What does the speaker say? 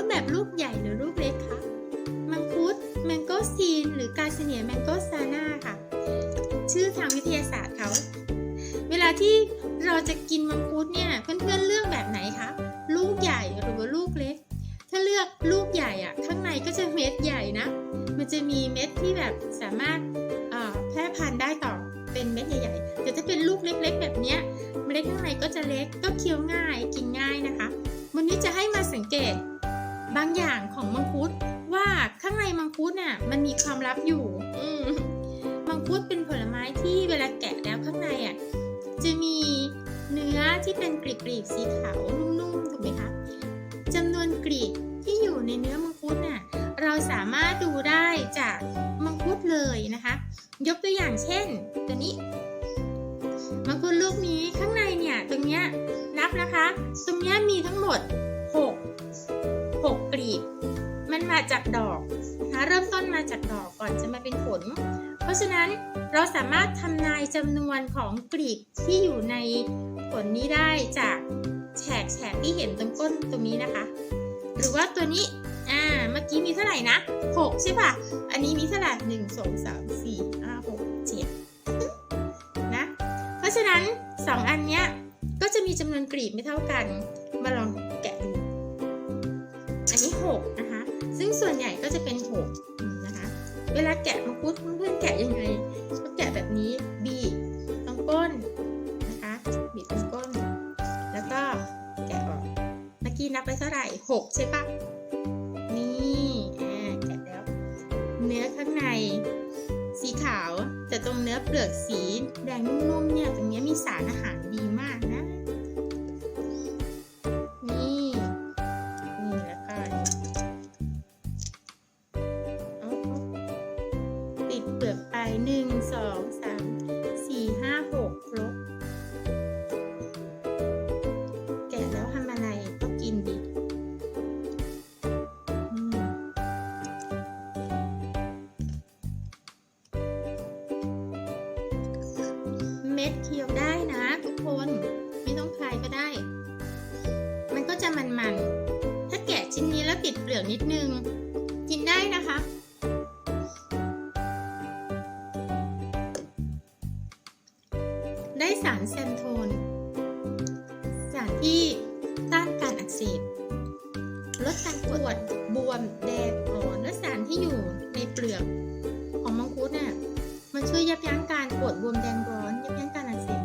ดแบบลูกใหญ่หรือลูกเล็กคะมังคุดแมงโกซีนหรือกาเซเนียแมงโกซาน่าค่ะ ชื่อทางวิทยาศาสตร์เขาเวลาที่เราจะกินมังคุดเนี่ยเพื่อนๆเลือกแบบไหนคะลูกใหญ่หรือว่าลูกเล็ก ถ้าเลือกลูกใหญ่อะข้างในก็จะเม็ดใหญ่นะ มันจะมีเม็ดที่แบบสามารถแพร่พันธุ์ได้ต่อเป็นเม็ดใหญ่ๆแต่ถ้าเป็นลูกเล็ก ๆ แบบเนี้ยเมล็ดข้างในก็จะเล็กก็เคี้ยวง่ายกินง่ายนะคะ วันนี้จะให้มาสังเกต บางอย่างของมังคุดว่าข้างในมังคุดน่ะมันมีความลับอยู่ อืมมังคุดเป็นผลไม้ที่เวลาแกะแล้วข้างในอะจะมีเนื้อที่เป็นกรีบๆสีขาวนุ่มๆถูกไหมคะจำนวนกรีบที่อยู่ในเนื้อมังคุดน่ะเราสามารถดูได้จากมังคุดเลยนะคะ ยกตัวอย่างเช่น ตัวนี้มังคุดลูกนี้ข้างในเนี่ยตรงเนี้ยนับนะคะ ตรงเนี้ยมีทั้งหมด จากดอกนะเริ่มต้นมาจากดอกก่อนจะมาเป็นผล เพราะฉะนั้นเราสามารถทำนายจำนวนของกลีบที่อยู่ในผลนี้ได้จากแฉกแฉกที่เห็นตรงก้นตรงนี้นะคะ หรือว่าตัวนี้อ่าเมื่อกี้มีเท่าไหร่นะ 6 ใช่ปะอันนี้มีเท่าไหร่หนึ่งสองสามสี่ห้าหกเจ็ดนะเพราะฉะนั้น 2 อันเนี้ยก็จะมีจำนวนกลีบไม่เท่ากัน มาลอง ส่วนใหญ่ก็จะเป็น6อืมนะคะ เวลาแกะมังคุดเพื่อนๆแกะยังไงก็แกะแบบนี้บีบตรงก้นนะคะบีบตรงก้น แล้วก็แกะออกเมื่อกี้นับไปเท่าไหร่6ใช่ปะนี่อ่าแกะแล้ว เนื้อข้างในสีขาวแต่ตรงเนื้อเปลือกสีแดงนุ่มๆเนี่ยตรงเนี้ยมีสารอาหารดีมาก ติดเปลือกไปหนึ่งสองสามสี่ห้าหกครบแกะแล้วทำอะไรก็กินดิเม็ดเคี้ยวได้นะทุกคนไม่ต้องคลายก็ได้ มันก็จะมันๆ ถ้าแกะชิ้นนี้แล้วติดเปลือกนิดนึง กินได้นะคะ ได้สารเซนโทน สารที่ต้านการอักเสบ ลดการปวดบวมแดงร้อนและสารที่อยู่ในเปลือกของมังคุดเนี่ยมันช่วยยับยั้งการปวดบวมแดงร้อน ยับยั้งการอักเสบ